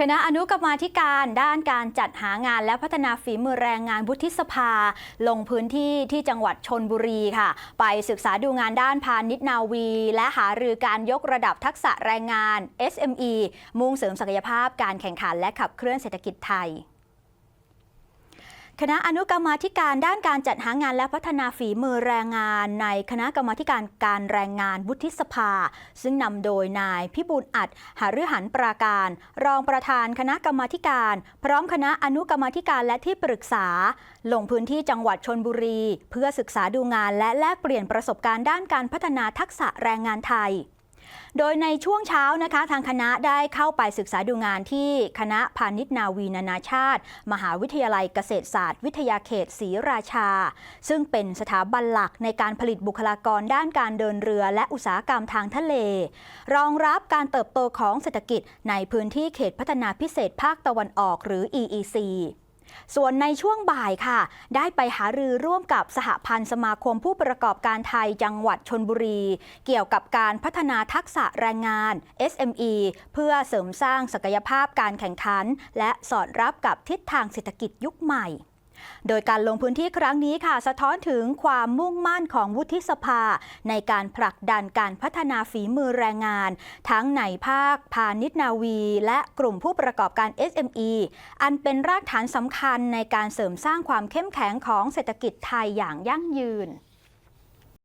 คณะอนุกรรมาธิการด้านการจัดหางานและพัฒนาฝีมือแรงงานวุฒิสภา ลงพื้นที่ที่จังหวัดชนบุรีค่ะ ไปศึกษาดูงานด้านพาณิชย์นาวี และหารือการยกระดับทักษะแรงงาน SME มุ่งเสริมศักยภาพการแข่งขันและขับเคลื่อนเศรษฐกิจไทย คณะอนุกรรมาธิการด้านการจัดหางานและพัฒนาฝีมือแรงงานในคณะกรรมาธิการการแรงงานวุฒิสภา ซึ่งนำโดยนายพิบูลอัดหฤหันปราการ รองประธานคณะกรรมาธิการ พร้อมคณะอนุกรรมาธิการและที่ปรึกษา ลงพื้นที่จังหวัดชนบุรี เพื่อศึกษาดูงานและแลกเปลี่ยนประสบการณ์ด้านการพัฒนาทักษะแรงงานไทย โดยในช่วงเช้านะคะทางคณะได้เข้าไปศึกษาดูงานที่คณะพาณิชย์นาวีนานาชาติ มหาวิทยาลัยเกษตรศาสตร์ วิทยาเขตศรีราชา ซึ่งเป็นสถาบันหลักในการผลิตบุคลากรด้านการเดินเรือและอุตสาหกรรมทางทะเล รองรับการเติบโตของเศรษฐกิจในพื้นที่เขตพัฒนาพิเศษภาคตะวันออกหรือ EEC ส่วนในช่วงบ่ายค่ะ ได้ไปหารือร่วมกับสหพันธ์สมาคมผู้ประกอบการไทยจังหวัดชนบุรี เกี่ยวกับการพัฒนาทักษะแรงงาน SME เพื่อเสริมสร้างศักยภาพการแข่งขัน และสอดรับกับทิศทางเศรษฐกิจยุคใหม่ โดยการลงพื้นที่ครั้งนี้ค่ะ สะท้อนถึงความมุ่งมั่นของวุฒิสภา ในการผลักดันการพัฒนาฝีมือแรงงาน ทั้งในภาคพาณิชย์นาวี และกลุ่มผู้ประกอบการ SME อันเป็นรากฐานสำคัญในการเสริมสร้างความเข้มแข็งของเศรษฐกิจไทยอย่างยั่งยืน